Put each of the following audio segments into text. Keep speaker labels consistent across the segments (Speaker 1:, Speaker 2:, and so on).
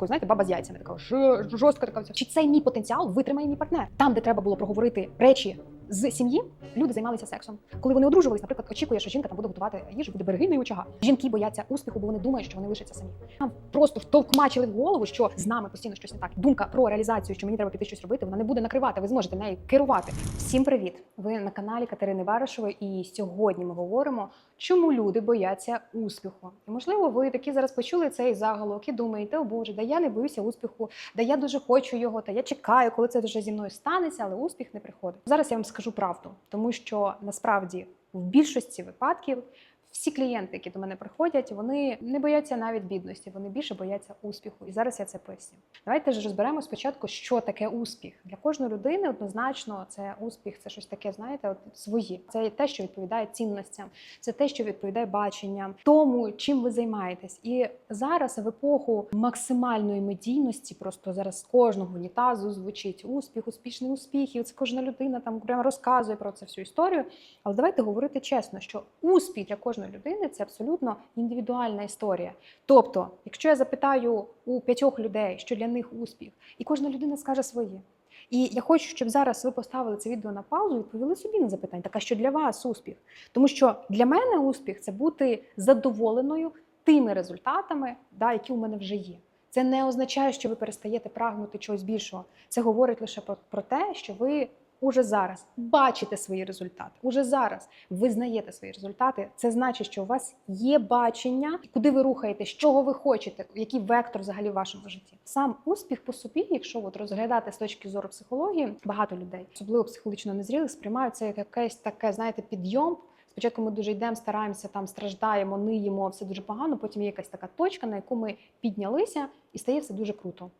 Speaker 1: Такою, знаєте, баба з яйцями, така жорстка така. Чи цей мій потенціал витримає мій партнер? Там, де треба було проговорити речі з сім'ї, люди займалися сексом. Коли вони одружувались, наприклад, очікує, що жінка там буде готувати їжу, буде берегиня і очага. Жінки бояться успіху, бо вони думають, що вони лишаться самі. Нам просто втовкмачили в голову, що з нами постійно щось не так. Думка про реалізацію, що мені треба піти щось робити, вона не буде накривати. Ви зможете нею керувати. Всім привіт! Ви на каналі Катерини Баришевої, і сьогодні ми говоримо, чому люди бояться успіху. І можливо, ви такі зараз почули цей заголовок і думаєте, о Боже, да я не боюся успіху, да я дуже хочу його, та я чекаю, коли це вже зі мною станеться, але успіх не приходить. Зараз я вам скажу правду, тому що насправді в більшості випадків. Всі клієнти, які до мене приходять, вони не бояться навіть бідності, вони більше бояться успіху. І зараз я це поясню. Давайте ж розберемо спочатку, що таке успіх. Для кожної людини однозначно це успіх, це щось таке, знаєте, от своє. Це те, що відповідає цінностям, це те, що відповідає баченням, тому чим ви займаєтесь. І зараз в епоху максимальної медійності, просто зараз з кожного унітазу звучить успіх, успішний успіх, і це кожна людина там прямо розказує про це всю історію. Але давайте говорити чесно, що успіх для кожної людини це абсолютно індивідуальна історія. Тобто, якщо я запитаю у п'ятьох людей, що для них успіх, і кожна людина скаже своє. І я хочу, щоб зараз ви поставили це відео на паузу і відповіли собі на запитання, так а що для вас успіх? Тому що для мене успіх це бути задоволеною тими результатами, да, які у мене вже є. Це не означає, що ви перестаєте прагнути чогось більшого. Це говорить лише про, те, що ви уже зараз бачите свої результати, уже зараз визнаєте свої результати. Це значить, що у вас є бачення, куди ви рухаєтесь, чого ви хочете, який вектор взагалі в вашому житті. Сам успіх по собі, якщо от розглядати з точки зору психології, багато людей, особливо психологічно незрілих, сприймають це як якесь таке, знаєте, підйом. Спочатку ми дуже йдемо, стараємося там, страждаємо, ниємо, все дуже погано. Потім є якась така точка, на яку ми піднялися, і стає все дуже круто.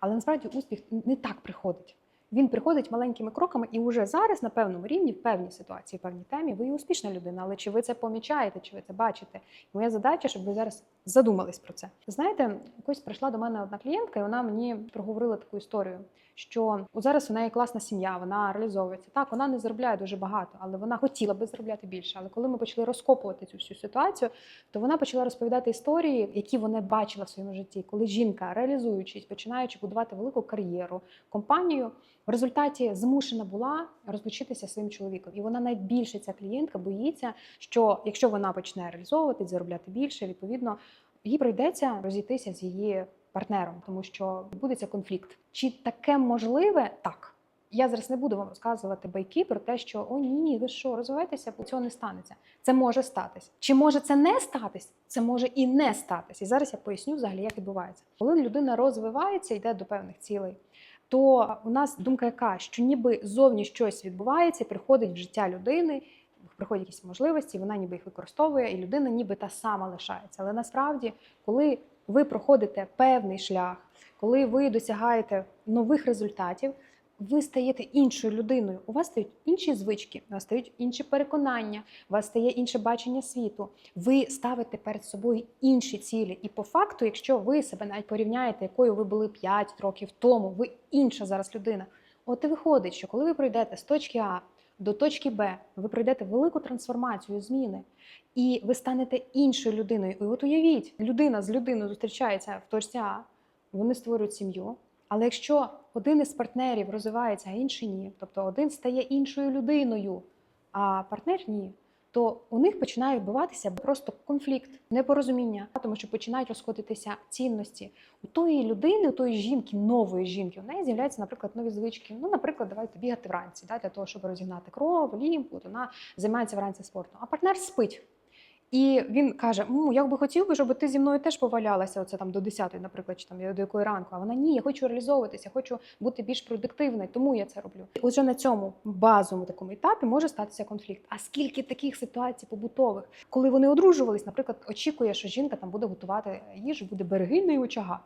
Speaker 1: Але насправді успіх не так приходить. Він приходить маленькими кроками, і вже зараз на певному рівні, в певній ситуації, в певній темі, ви є успішна людина. Але чи ви це помічаєте, чи ви це бачите? Моя задача, щоб ви зараз задумались про це. Знаєте, якось прийшла до мене одна клієнтка, і вона мені проговорила таку історію. Що зараз у неї класна сім'я, вона реалізовується. Так, вона не заробляє дуже багато, але вона хотіла би заробляти більше. Але коли ми почали розкопувати цю всю ситуацію, то вона почала розповідати історії, які вона бачила в своєму житті, коли жінка, реалізуючись, починаючи будувати велику кар'єру, компанію, в результаті змушена була розлучитися своїм чоловіком. І вона найбільше ця клієнтка боїться, що якщо вона почне реалізовувати, заробляти більше, відповідно, їй прийдеться розійтися з її партнером, тому що відбудеться конфлікт. Чи таке можливе? Так. Я зараз не буду вам розказувати байки про те, що о ні, ви що, розвивайтеся, бо цього не станеться. Це може статись. Чи може це не статись? Це може і не статись. І зараз я поясню взагалі, як відбувається. Коли людина розвивається, йде до певних цілей, то у нас думка яка, що ніби зовні щось відбувається, приходить в життя людини. Приходять якісь можливості, вона ніби їх використовує, і людина ніби та сама лишається. Але насправді, коли ви проходите певний шлях, коли ви досягаєте нових результатів, ви стаєте іншою людиною. У вас стають інші звички, у вас стають інші переконання, у вас стає інше бачення світу. Ви ставите перед собою інші цілі. І по факту, якщо ви себе навіть порівняєте, якою ви були 5 років тому, ви інша зараз людина. От і виходить, що коли ви пройдете з точки А до точки Б, ви пройдете велику трансформацію, зміни, і ви станете іншою людиною. І от уявіть, людина з людиною зустрічається в точці А, вони створюють сім'ю. Але якщо один із партнерів розвивається, а інший ні, тобто один стає іншою людиною, а партнер ні, то у них починає відбуватися просто конфлікт, непорозуміння, тому що починають розходитися цінності. У тої людини, у тої жінки, нової жінки, у неї з'являються, наприклад, нові звички. Ну, наприклад, давайте бігати вранці, да, для того, щоб розігнати кров, лімфу, от вона займається вранці спортом. А партнер спить. І він каже: ну, я би хотів би, щоб ти зі мною теж повалялася, оце там до 10, наприклад, чи там до якої ранку. А вона ні, я хочу реалізовуватися, хочу бути більш продуктивною, тому я це роблю. І Отже, на цьому базовому такому етапі може статися конфлікт. А скільки таких ситуацій побутових, коли вони одружувались, наприклад, очікує, що жінка там буде готувати їжу, буде берегиною очага.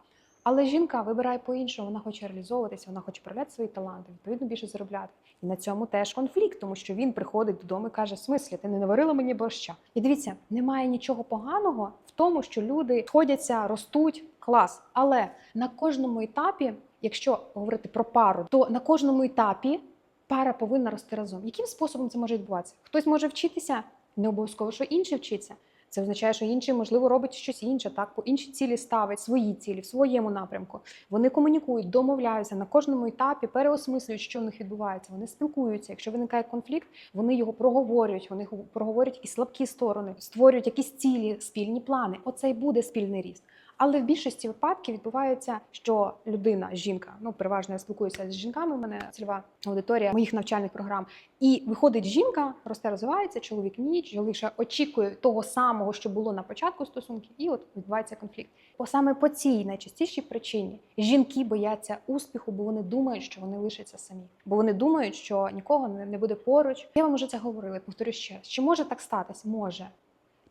Speaker 1: Але жінка вибирає по-іншому, вона хоче реалізовуватися, вона хоче проявляти свої таланти, відповідно більше заробляти. І на цьому теж конфлікт, тому що він приходить додому і каже: смислі, ти не наварила мені борща. І дивіться, немає нічого поганого в тому, що люди сходяться, ростуть, клас. Але на кожному етапі, якщо говорити про пару, то на кожному етапі пара повинна рости разом. Яким способом це може відбуватися? Хтось може вчитися, не обов'язково, що інший вчиться. Це означає, що інший, можливо, робить щось інше, так по інші цілі ставить свої цілі в своєму напрямку. Вони комунікують, домовляються на кожному етапі, переосмислюють, що в них відбувається. Вони спілкуються. Якщо виникає конфлікт, вони його проговорюють. Вони го- проговорюють і слабкі сторони, створюють якісь цілі, спільні плани. Оце й буде спільний ріст. Але в більшості випадків відбувається, що людина, жінка, ну переважно я спілкуюся з жінками. У мене цільова аудиторія моїх навчальних програм. І виходить жінка, росте, розвивається, чоловік ні, чоловік ще очікує того самого, що було на початку стосунків, і от відбувається конфлікт. Бо саме по цій найчастішій причині жінки бояться успіху, бо вони думають, що вони лишаться самі, бо вони думають, що нікого не буде поруч. Я вам уже це говорила. Повторю ще раз. Чи може так статись? Може.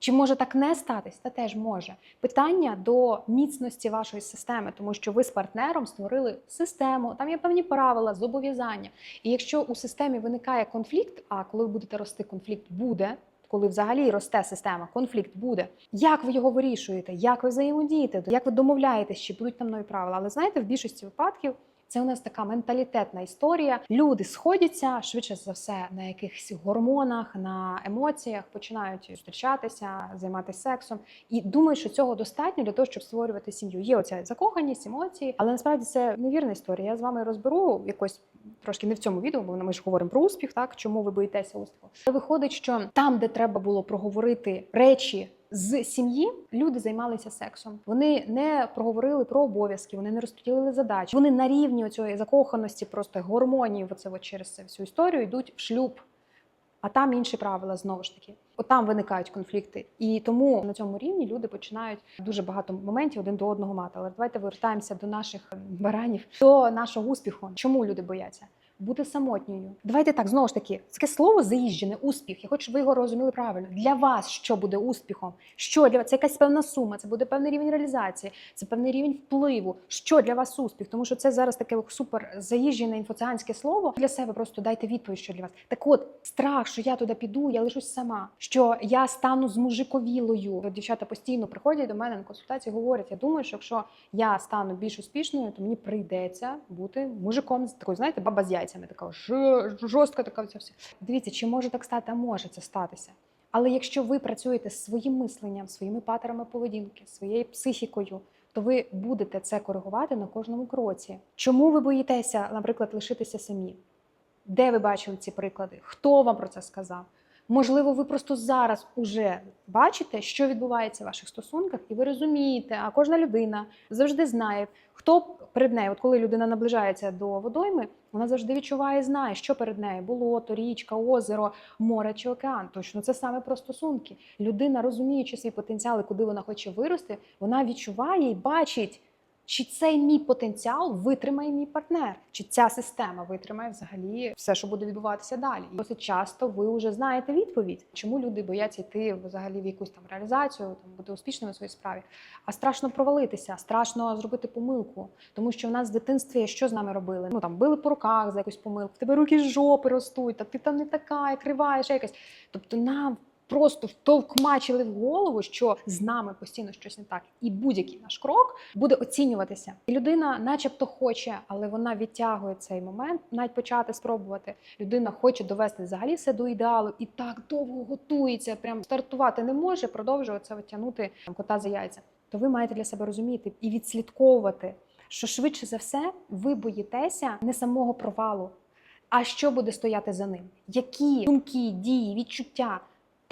Speaker 1: Чи може так не статись? Та теж може. Питання до міцності вашої системи, тому що ви з партнером створили систему, там є певні правила, зобов'язання. І якщо у системі виникає конфлікт, а коли ви будете рости, конфлікт буде. Коли взагалі росте система, конфлікт буде. Як ви його вирішуєте? Як ви взаємодієте? Як ви домовляєтесь, чи будуть там нові правила? Але знаєте, в більшості випадків це у нас така менталітетна історія. Люди сходяться швидше за все на якихось гормонах, на емоціях, починають зустрічатися, займатися сексом і думають, що цього достатньо для того, щоб створювати сім'ю. Є оця закоханість, емоції, але насправді це невірна історія. Я з вами розберу якось. Трошки не в цьому відео, бо ми ж говоримо про успіх, так чому ви боїтеся успіху. Виходить, що там, де треба було проговорити речі з сім'ї, люди займалися сексом. Вони не проговорили про обов'язки, вони не розподілили задачі. Вони на рівні цієї закоханості, просто гормонів, оце от через всю історію йдуть в шлюб. А там інші правила знову ж таки. От там виникають конфлікти, і тому на цьому рівні люди починають дуже багато моментів один до одного мати. Але давайте вертаємося до наших баранів, до нашого успіху. Чому люди бояться? Бути самотньою. Давайте так знову ж таки, таке слово заїжджене, успіх. Я хочу, щоб ви його розуміли правильно. Для вас що буде успіхом? Що для вас? Це якась певна сума, це буде певний рівень реалізації, це певний рівень впливу. Що для вас успіх? Тому що це зараз таке супер заїжджене інфоціанське слово. Для себе просто дайте відповідь, що для вас. Так от страх, що я туди піду, я лишусь сама, що я стану змужиковілою. От Дівчата постійно приходять до мене на консультації, говорять: я думаю, що якщо я стану більш успішною, то мені прийдеться бути мужиком з такою, знаєте, баба з яйцями, така жорстка, така вся. Дивіться, чи може так стати? А може це статися. Але якщо ви працюєте з своїм мисленням, своїми патерами поведінки, своєю психікою, то ви будете це коригувати на кожному кроці. Чому ви боїтеся, наприклад, лишитися самі? Де ви бачили ці приклади? Хто вам про це сказав? Можливо, ви просто зараз уже бачите, що відбувається в ваших стосунках, і ви розумієте, а кожна людина завжди знає, хто перед нею. От коли людина наближається до водойми, вона завжди відчуває і знає, що перед нею болото, річка, озеро, море чи океан. Точно це саме про стосунки. Людина, розуміючи свій потенціал і куди вона хоче вирости, вона відчуває і бачить. Чи цей мій потенціал витримає мій партнер? Чи ця система витримає взагалі все, що буде відбуватися далі? І Досить часто ви вже знаєте відповідь, чому люди бояться йти взагалі в якусь там реалізацію, там бути успішними в своїй справі. А страшно провалитися, страшно зробити помилку, тому що в нас в дитинстві що з нами робили? Ну там били по руках за якусь помилку, в тебе руки з жопи ростуть, та ти там не така, криваєш якась. Тобто нам просто втовкмачили в голову, що з нами постійно щось не так, і будь-який наш крок буде оцінюватися. І людина, начебто, хоче, але вона відтягує цей момент, навіть почати спробувати. Людина хоче довести взагалі все до ідеалу і так довго готується, прям стартувати не може, продовжує це витягнути кота за яйця. То ви маєте для себе розуміти і відслідковувати, що швидше за все ви боїтеся не самого провалу, а що буде стояти за ним, які думки, дії, відчуття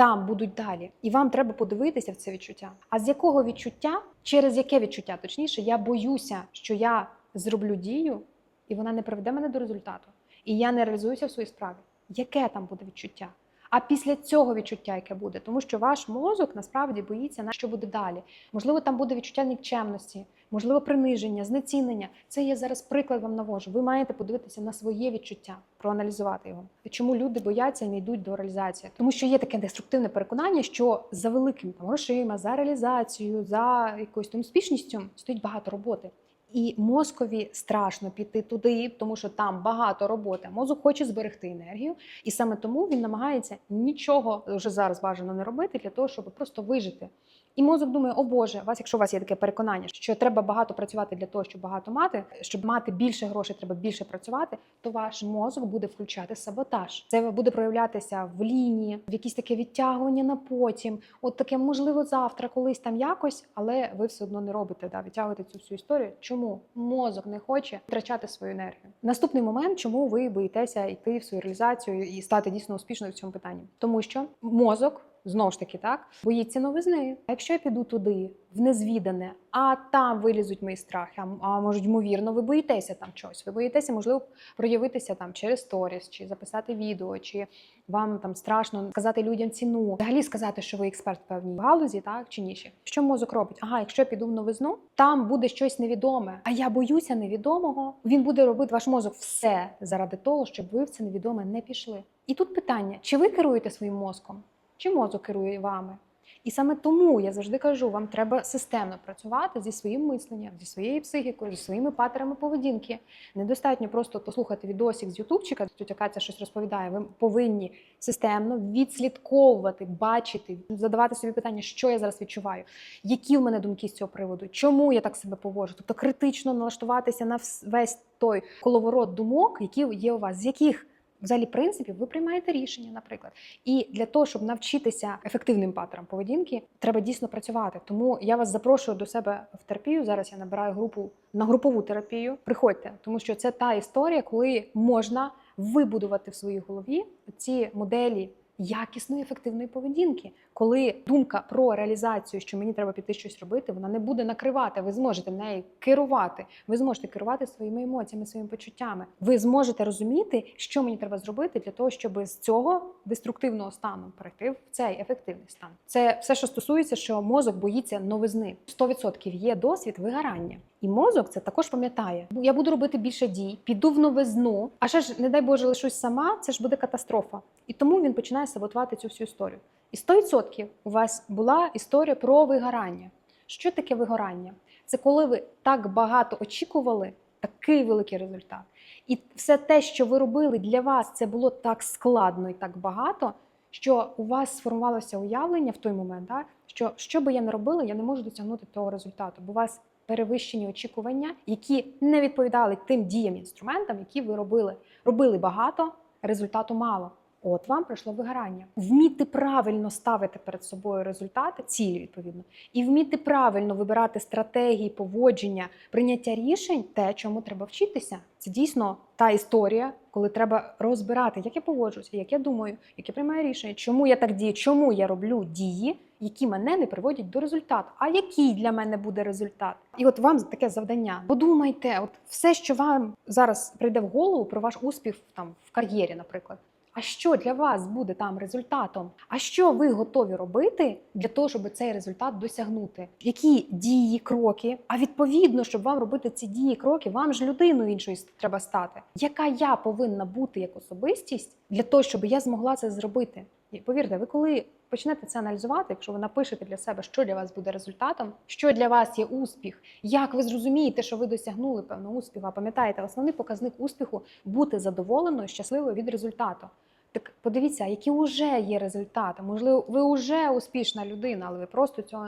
Speaker 1: там будуть далі. І вам треба подивитися в це відчуття. А з якого відчуття, через яке відчуття, точніше, я боюся, що я зроблю дію, і вона не приведе мене до результату. І я не реалізуюся в своїй справі. Яке там буде відчуття? А після цього відчуття, яке буде, тому що ваш мозок насправді боїться на що буде далі. Можливо, там буде відчуття нікчемності, можливо, приниження, знецінення. Це я зараз приклад вам навожу. Ви маєте подивитися на своє відчуття, проаналізувати його. Чому люди бояться і не йдуть до реалізації? Тому що є таке деструктивне переконання, що за великими там грошима, за реалізацією, за якоюсь там успішністю стоїть багато роботи. І мозкові страшно піти туди, тому що там багато роботи. Мозок хоче зберегти енергію, і саме тому він намагається нічого вже зараз бажано не робити для того, щоб просто вижити. І мозок думає, о Боже, вас, якщо у вас є таке переконання, що треба багато працювати для того, щоб багато мати, щоб мати більше грошей, треба більше працювати, то ваш мозок буде включати саботаж. Це буде проявлятися в лінії, в якісь таке відтягування на потім. От таке, можливо, завтра, колись там якось, але ви все одно не робите. Да, відтягуєте цю всю історію. Чому мозок не хоче втрачати свою енергію? Наступний момент, чому ви боїтеся йти в свою реалізацію і стати дійсно успішною в цьому питанні, тому що мозок. Знову ж таки, так боїться новизни. А якщо я піду туди, в незвідане, а там вилізуть мої страхи, а, можуть, ймовірно, ви боїтеся там чогось. Ви боїтеся, можливо, проявитися там через сторіс, чи записати відео, чи вам там страшно сказати людям ціну, взагалі сказати, що ви експерт в певній галузі, так чи ні. Що мозок робить? Ага, якщо я піду в новизну, там буде щось невідоме. А я боюся невідомого. Він буде робити ваш мозок все заради того, щоб ви в це невідоме не пішли. І тут питання: чи ви керуєте своїм мозком? Чи мозок керує вами. І саме тому я завжди кажу, вам треба системно працювати зі своїм мисленням, зі своєю психікою, зі своїми патерами поведінки. Недостатньо просто послухати відосик з Ютубчика, тетя Катя щось розповідає. Ви повинні системно відслідковувати, бачити, задавати собі питання, що я зараз відчуваю, які в мене думки з цього приводу, чому я так себе поводжу. Тобто критично налаштуватися на весь той коловорот думок, які є у вас, з яких взагалі принципів ви приймаєте рішення, наприклад. І для того, щоб навчитися ефективним паттерам поведінки, треба дійсно працювати. Тому я вас запрошую до себе в терапію. Зараз я набираю групу на групову терапію. Приходьте, тому що це та історія, коли можна вибудувати в своїй голові ці моделі. Якісної ефективної поведінки, коли думка про реалізацію, що мені треба піти щось робити, вона не буде накривати. Ви зможете нею керувати. Ви зможете керувати своїми емоціями, своїми почуттями. Ви зможете розуміти, що мені треба зробити для того, щоб з цього деструктивного стану перейти в цей ефективний стан. Це все, що стосується, що мозок боїться новизни. 100% є досвід вигорання. І мозок це також пам'ятає. Я буду робити більше дій, піду в новизну, а ще ж, не дай Боже, лишусь сама, це ж буде катастрофа. І тому він починає саботувати цю всю історію. І 100% у вас була історія про вигорання. Що таке вигорання? Це коли ви так багато очікували, такий великий результат. І все те, що ви робили для вас, це було так складно і так багато, що у вас сформувалося уявлення в той момент, да, що що би я не робила, я не можу досягнути того результату, бо у вас перевищені очікування, які не відповідали тим діям, інструментам, які ви робили. Робили багато, результату мало. От вам прийшло вигорання. Вміти правильно ставити перед собою результати, цілі відповідно, і вміти правильно вибирати стратегії, поводження, прийняття рішень, те, чому треба вчитися. Це дійсно та історія, коли треба розбирати, як я поводжуся, як я думаю, як я приймаю рішення, чому я так дію, чому я роблю дії, які мене не приводять до результату. А який для мене буде результат? І от вам таке завдання. Подумайте, от все, що вам зараз прийде в голову про ваш успіх там в кар'єрі, наприклад. А що для вас буде там результатом? А що ви готові робити для того, щоб цей результат досягнути? Які дії, кроки? А відповідно, щоб вам робити ці дії, кроки, вам ж людиною іншою треба стати. Яка я повинна бути як особистість для того, щоб я змогла це зробити? І повірте, ви коли почнете це аналізувати, якщо ви напишете для себе, що для вас буде результатом, що для вас є успіх, як ви зрозумієте, що ви досягнули певного успіху, а пам'ятаєте, основний показник успіху бути задоволеною, щасливою від результату. Так подивіться, які вже є результати. Можливо, ви вже успішна людина, але ви просто цього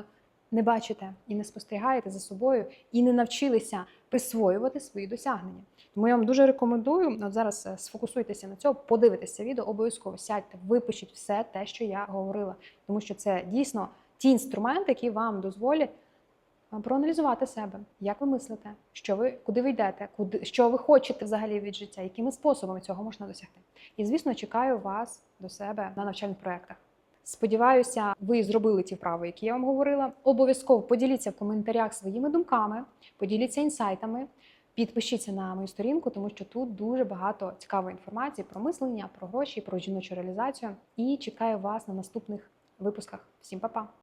Speaker 1: не бачите і не спостерігаєте за собою, і не навчилися присвоювати свої досягнення. Тому я вам дуже рекомендую от зараз е, сфокусуйтеся на цьому, подивитися відео, обов'язково сядьте, випишіть все те, що я говорила, тому що це дійсно ті інструменти, які вам дозволять е, проаналізувати себе, як ви мислите, що ви куди ви йдете, куди що ви хочете взагалі від життя, якими способами цього можна досягти. І звісно, чекаю вас до себе на навчальних проєктах. Сподіваюся, ви зробили ті вправи, які я вам говорила. Обов'язково поділіться в коментарях своїми думками, поділіться інсайтами. Підпишіться на мою сторінку, тому що тут дуже багато цікавої інформації про мислення, про гроші, про жіночу реалізацію. І чекаю вас на наступних випусках. Всім па-па!